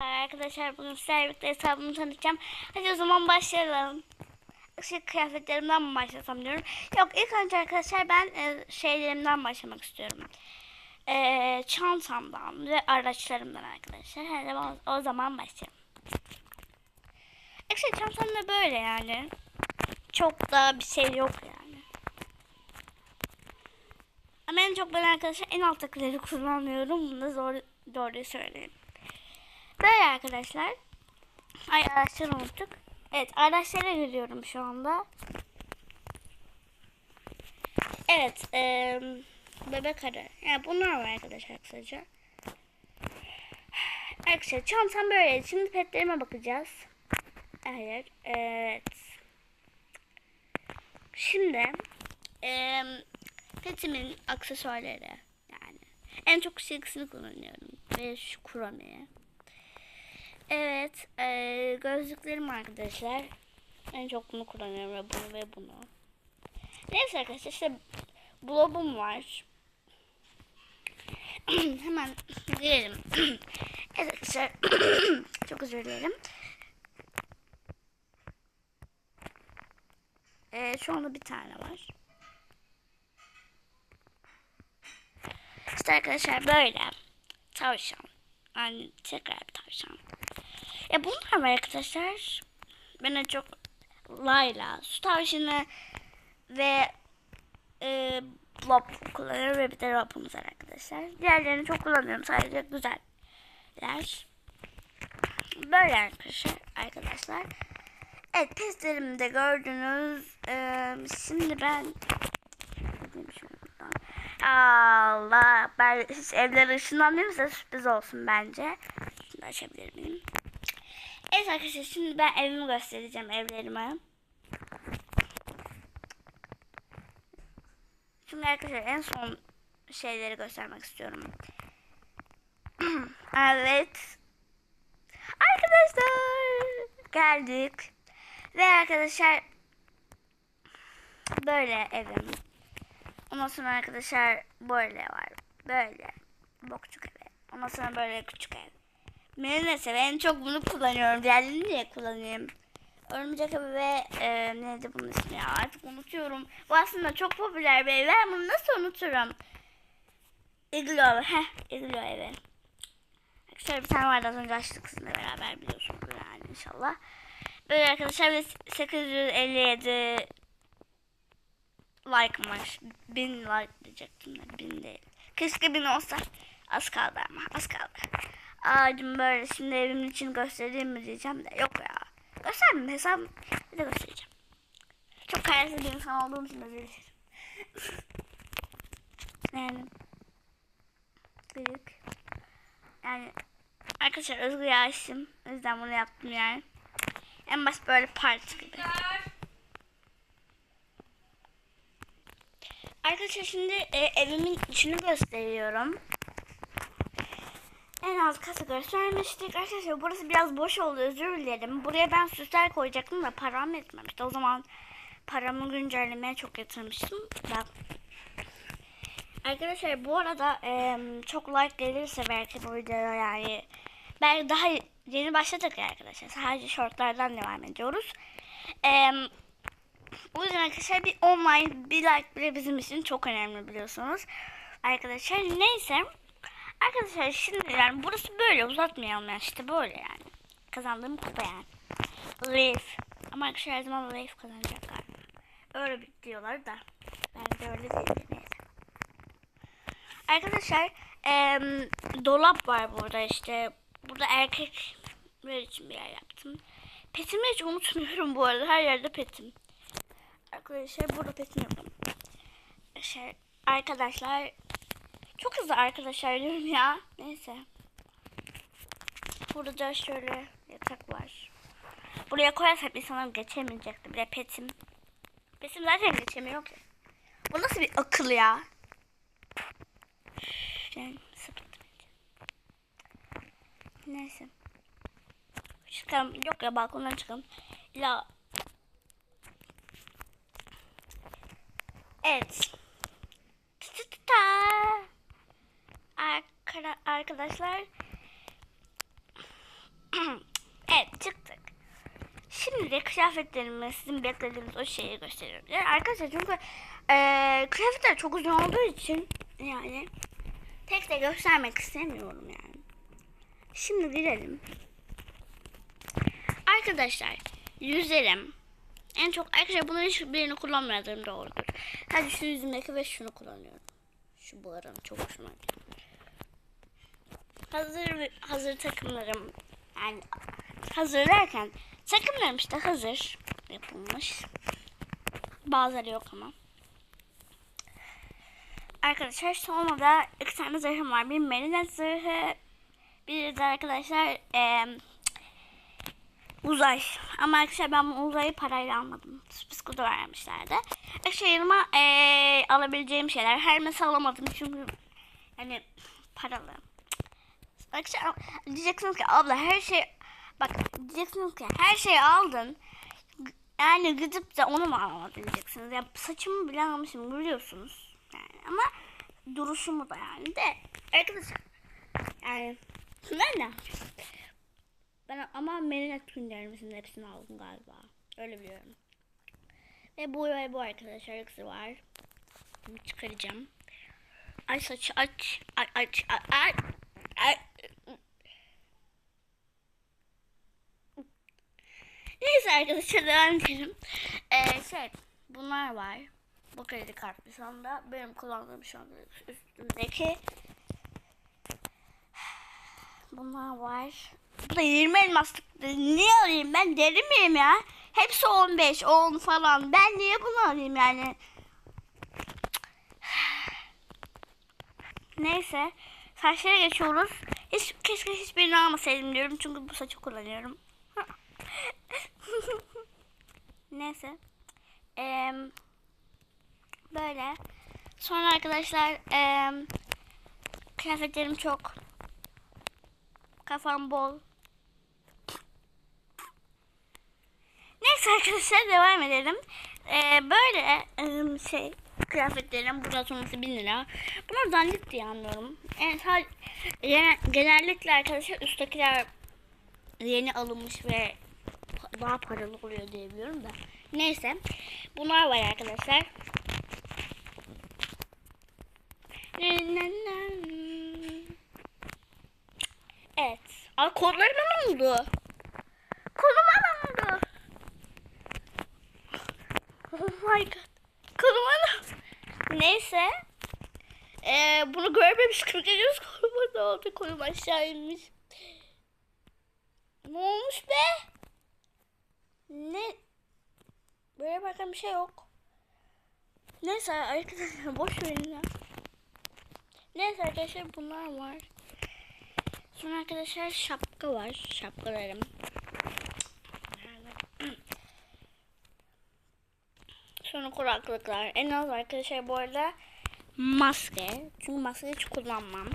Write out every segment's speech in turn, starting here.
Arkadaşlar bugün sizlerle birlikte hesabımı tanıtacağım. Hadi o zaman başlayalım. Şey, kıyafetlerimden mi başlasam diyorum. Yok ilk önce arkadaşlar ben e, şeylerimden başlamak istiyorum. E, çantamdan ve araçlarımdan arkadaşlar. Hadi o, o zaman başlayalım. İşte çantam da böyle yani. Çok da bir şey yok yani. Ama en çok ben arkadaşlar en alttakileri kullanıyorum. Bunu da zor, doğruyu söyleyeyim. Böyle arkadaşlar. Ay araçları unuttuk. Evet araçlara giriyorum şu anda. Evet. E, bebek arı. Yani bunlar var arkadaşlar kısaca. Arkadaşlar çantam böyle. Şimdi petlerime bakacağız. Hayır. Evet. Şimdi e, petimin aksesuarları yani en çok şu ikisini kullanıyorum ve şu kurameye. Evet, e, gözlüklerim arkadaşlar. En çok bunu kullanıyorum ve bunu ve bunu. Neyse arkadaşlar işte blobum var. Hemen girelim. evet arkadaşlar çok özür dilerim. E, şu anda bir tane var. İşte arkadaşlar böyle. Tavşan. Yani tekrar bir tavşan. Ya bunlar var arkadaşlar. Ben en çok Layla, su tavşanı ve e, Blob kullanıyorum ve bir de Rob'umuz var arkadaşlar. Diğerlerini çok kullanıyorum. Sadece güzeller. Böyle arkadaşlar. arkadaşlar. Evet testlerimi de gördünüz. Ee, şimdi ben Allah ben hiç evlere ışınlanmıyorum size sürpriz olsun bence. Şimdi açabilir miyim? Evet arkadaşlar şimdi ben evimi göstereceğim evlerimi. Şimdi arkadaşlar en son şeyleri göstermek istiyorum. evet. Arkadaşlar geldik. Ve arkadaşlar böyle evim. Ondan sonra arkadaşlar böyle var. Böyle. Bokçuk evi. Ondan sonra böyle küçük ev. Beni neyse en çok bunu kullanıyorum. Diğerlerini niye kullanayım? Örümcek evi ve e, neydi bunun ismi ya artık unutuyorum. Bu aslında çok popüler bir ev. Ben bunu nasıl unuturum? Iglo. Heh Iglo evi. Şöyle bir tane vardı az önce açtık sizinle beraber biliyorsunuz yani inşallah. Böyle arkadaşlar biz 857 like var. 1000 like diyecektim de 1000 değil. Keşke 1000 olsa. Az kaldı ama az kaldı. Ağacım böyle şimdi evimin için göstereyim mi diyeceğim de yok ya. Göstermem hesap bir de göstereceğim. Çok kararsız bir insan olduğum için özür dilerim. yani büyük. Yani arkadaşlar özgür yaşım. O yüzden bunu yaptım yani. En baş böyle parti gibi. Arkadaşlar şimdi e, evimin içini gösteriyorum. En alt katı göstermiştik. Arkadaşlar burası biraz boş oldu özür dilerim. Buraya ben süsler koyacaktım da param yetmemişti. O zaman paramı güncellemeye çok yatırmıştım. Ben. Arkadaşlar bu arada e, çok like gelirse belki bu videoya yani belki daha yeni başladık ya arkadaşlar. Sadece shortlardan devam ediyoruz. Eee o yüzden arkadaşlar bir online bir like bile bizim için çok önemli biliyorsunuz. Arkadaşlar neyse. Arkadaşlar şimdi yani burası böyle uzatmayalım yani işte böyle yani. Kazandığım kupa yani. Leaf. Ama arkadaşlar her zaman Leaf kazanacaklar. Öyle diyorlar da. Ben de öyle değil neyse. Arkadaşlar ee, dolap var burada işte. Burada erkek için bir yer yaptım. Petimi hiç unutmuyorum bu arada. Her yerde petim. Arkadaşlar burada petim yapalım. Şey, arkadaşlar çok hızlı arkadaşlar diyorum ya. Neyse. Burada da şöyle yatak var. Buraya koyarsam insanlar geçemeyecekti. Bir de petim. Petim zaten geçemiyor ki. Bu nasıl bir akıl ya? Neyse. Çıkalım. Yok ya balkondan çıkalım. La Evet. Arkadaşlar Şimdi de kıyafetlerimi sizin beklediğiniz o şeyi gösteriyorum. Yani arkadaşlar çünkü eee kıyafetler çok uzun olduğu için yani tek de göstermek istemiyorum yani. Şimdi girelim. Arkadaşlar yüzerim. En çok arkadaşlar bunların hiçbirini kullanmadığım doğrudur. Sadece şu yüzümdeki ve şunu kullanıyorum. Şu bu arada çok hoşuma gidiyor. Hazır hazır takımlarım yani hazır derken takımlarım işte hazır yapılmış. Bazıları yok ama. Arkadaşlar sonra da iki tane zırhım var. Bir Merinet zırhı, bir de arkadaşlar eee uzay. Ama arkadaşlar ben bu uzayı parayla almadım. Spiskuda vermişlerdi. Arkadaşlar yanıma alabileceğim şeyler. Hermes alamadım çünkü yani paralı. Arkadaşlar diyeceksiniz ki abla her şey bak diyeceksiniz ki her şeyi aldın. Yani gidip de onu mu alamadın diyeceksiniz. Ya saçımı bile almışım biliyorsunuz. Yani ama duruşumu da yani de arkadaşlar yani ben ne? Ben ama Merinet tüylerimizin hepsini aldım galiba. Öyle biliyorum. Ve bu ve bu arkadaşlar ikisi var. Bunu çıkaracağım. Ay saç aç aç aç aç. Ay. Neyse arkadaşlar devam edelim. Ee, şey bunlar var. Bu kredi kartı şu anda. Benim kullandığım şu anda üstümdeki. Bunlar var. Bu da 20 elmaslık. Niye alayım ben deli miyim ya? Hepsi 15, 10 falan. Ben niye bunu alayım yani? Neyse. Saçlara geçiyoruz. Hiç, keşke hiçbirini almasaydım diyorum. Çünkü bu saçı kullanıyorum. Neyse. Eee böyle. Sonra arkadaşlar eee kıyafetlerim çok. Kafam bol. Neyse arkadaşlar devam edelim. Ee, böyle eee, şey kıyafetlerim burada sonrası 1000 lira. Bunlar dandik diye anlıyorum. Sadece, genel- genellikle arkadaşlar üsttekiler yeni alınmış ve daha paralı oluyor diye biliyorum da. Neyse. Bunlar var arkadaşlar. Evet. Aa kollarıma ne oldu? Koluma ne oldu? Oh my god. Neyse. Ee, bunu görmemiş 40 ediyoruz. Koluma ne oldu? Kolum aşağı inmiş. Ne olmuş be? Ne? Böyle bakan bir şey yok. Neyse arkadaşlar boş verin ya. Neyse arkadaşlar bunlar var. Sonra arkadaşlar şapka var. Şapkalarım. Sonra kulaklıklar. En az arkadaşlar bu arada maske. Çünkü maske hiç kullanmam.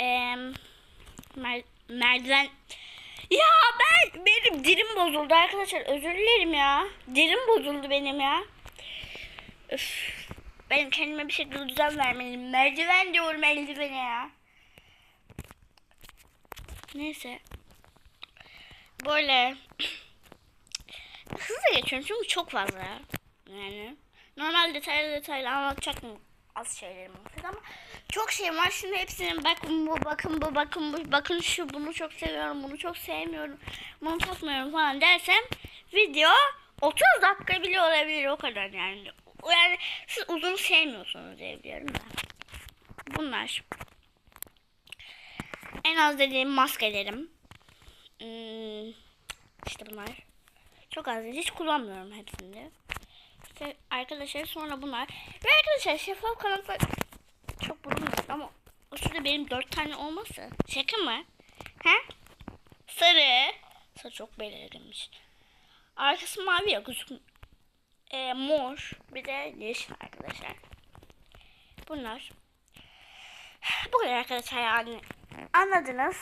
Ee, mer- merdiven. Ya ben benim dilim bozuldu arkadaşlar. Özür dilerim ya. Dilim bozuldu benim ya. Üf. Ben kendime bir şekilde düzen vermeliyim. Merdiven diyorum eldivene ya. Neyse. Böyle hızlı geçiyorum çünkü çok fazla. Yani normal detaylı detaylı anlatacaktım az şeylerim olsaydı ama çok şey var. Şimdi hepsinin bakın bu, bakın bu, bakın bu, bakın şu, bunu çok seviyorum, bunu çok sevmiyorum, bunu takmıyorum falan dersem video 30 dakika bile olabilir o kadar yani. Yani siz uzun sevmiyorsunuz diye biliyorum da. Bunlar. En az dediğim maskelerim. Hmm, işte bunlar. Çok az hiç kullanmıyorum hepsini. Arkadaşlar sonra bunlar. Ve arkadaşlar şeffaf kanatlar çok bulunmuyor ama o şurada benim dört tane olması. Şaka mı? He? Sarı. Sarı çok belirginmiş. Arkası mavi ya gözükmüyor. E, mor. Bir de yeşil arkadaşlar. Bunlar. Bu kadar arkadaşlar yani. Anladınız.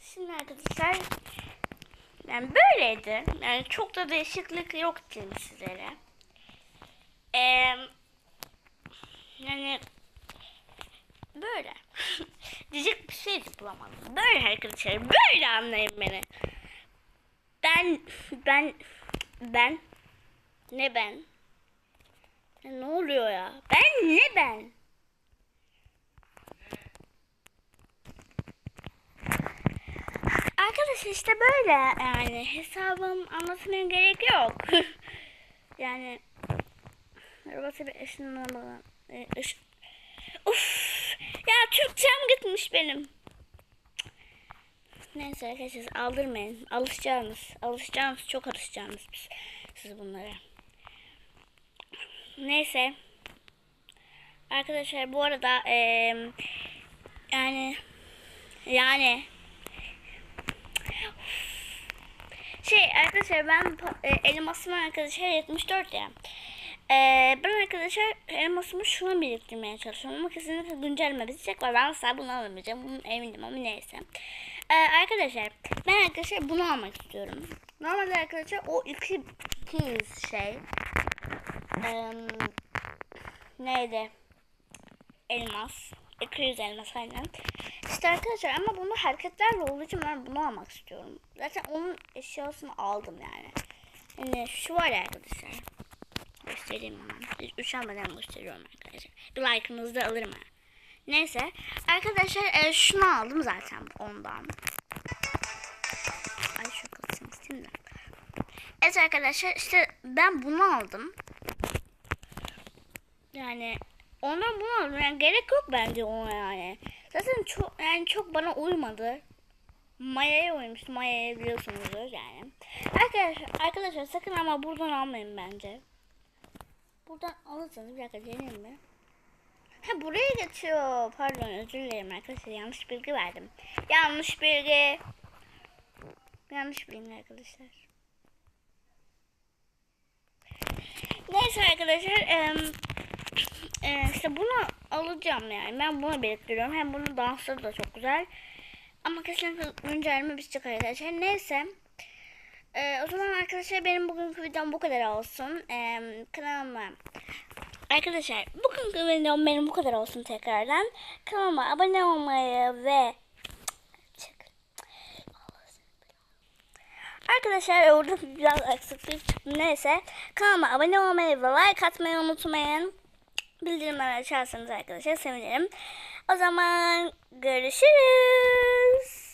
Şimdi arkadaşlar yani böyleydi. Yani çok da değişiklik yok diyeyim sizlere. Ee, yani böyle. Diyecek bir şey bulamadım. Böyle arkadaşlar. Böyle anlayın beni. Ben ben ben ne ben? Ne oluyor ya? Ben ne ben? Arkadaşlar işte böyle yani hesabım anlatmaya gerek yok. yani arabası bir ışınlamadan e, ış... Uf ya Türkçem gitmiş benim. Neyse arkadaşlar aldırmayın. Alışacağınız. Alışacağınız. Çok alışacağınız biz. Siz bunlara. Neyse. Arkadaşlar bu arada eee yani yani şey arkadaşlar ben e, elmasımı arkadaşlar 74 ya. Ee, ben arkadaşlar elmasımı şuna biriktirmeye çalışıyorum ama kesinlikle güncelleme bitecek ve ben asla bunu alamayacağım. Bunun eminim ama neyse. Ee, arkadaşlar ben arkadaşlar bunu almak istiyorum. Normalde arkadaşlar o iki keys şey Eee, neydi? Elmas. 200 elmas aynen. İşte arkadaşlar ama bunu hareketlerle olduğu için ben bunu almak istiyorum. Zaten onun eşyasını aldım yani. Yani şu var arkadaşlar. Göstereyim hemen. Üşenmeden gösteriyorum arkadaşlar. Bir like'ınızı da alırım ha. Neyse. Arkadaşlar e, şunu aldım zaten ondan. Ay şu kılsın isteyeyim de. Evet arkadaşlar işte ben bunu aldım. Yani ondan bunu aldım. Yani gerek yok bence ona yani. Zaten çok yani çok bana uymadı. Maya'ya uymuştu. Maya'ya biliyorsunuzdur yani. Arkadaşlar, arkadaşlar sakın ama buradan almayın bence. Buradan alırsanız bir dakika deneyeyim mi? Ha buraya geçiyor. Pardon özür dilerim arkadaşlar. Yanlış bilgi verdim. Yanlış bilgi. Yanlış bilgi arkadaşlar. Neyse arkadaşlar. em, e, işte bunu alacağım yani. Ben bunu biriktiriyorum. Hem bunun dansları da çok güzel. Ama kesinlikle güncelleme bitecek arkadaşlar. Neyse. Ee, o zaman arkadaşlar benim bugünkü videom bu kadar olsun. Ee, kanalıma Arkadaşlar bugünkü videom benim bu kadar olsun tekrardan. Kanalıma abone olmayı ve. Arkadaşlar orada biraz eksiklik. Neyse kanalıma abone olmayı ve like atmayı unutmayın. Bildirimleri açarsanız arkadaşlar sevinirim. O zaman görüşürüz.